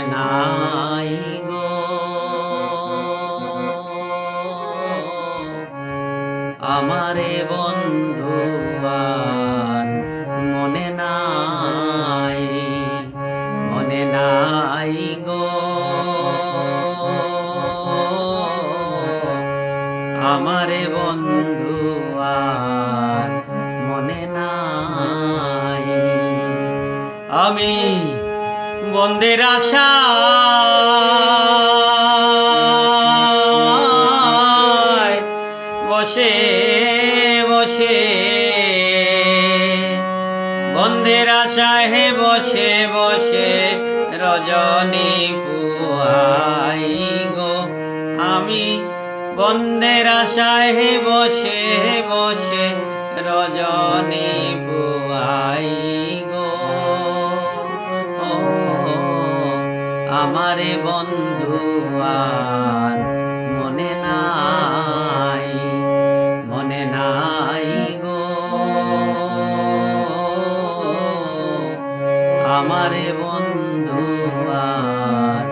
নাই আমারে বন্ধু মনে নাই মনে নাই গো। আমারে বন্ধু মনে নাই। আমি বন্দের আশা। বসে বসে। বন্ধের আশায় হে বসে বসে। রজনী পুয়াই গো। আমি বন্ধের আশায় হে বসে বসে। রজনী আমারে বন্ধু আর মনে নাই মনে নাই গো। আমারে বন্ধু আর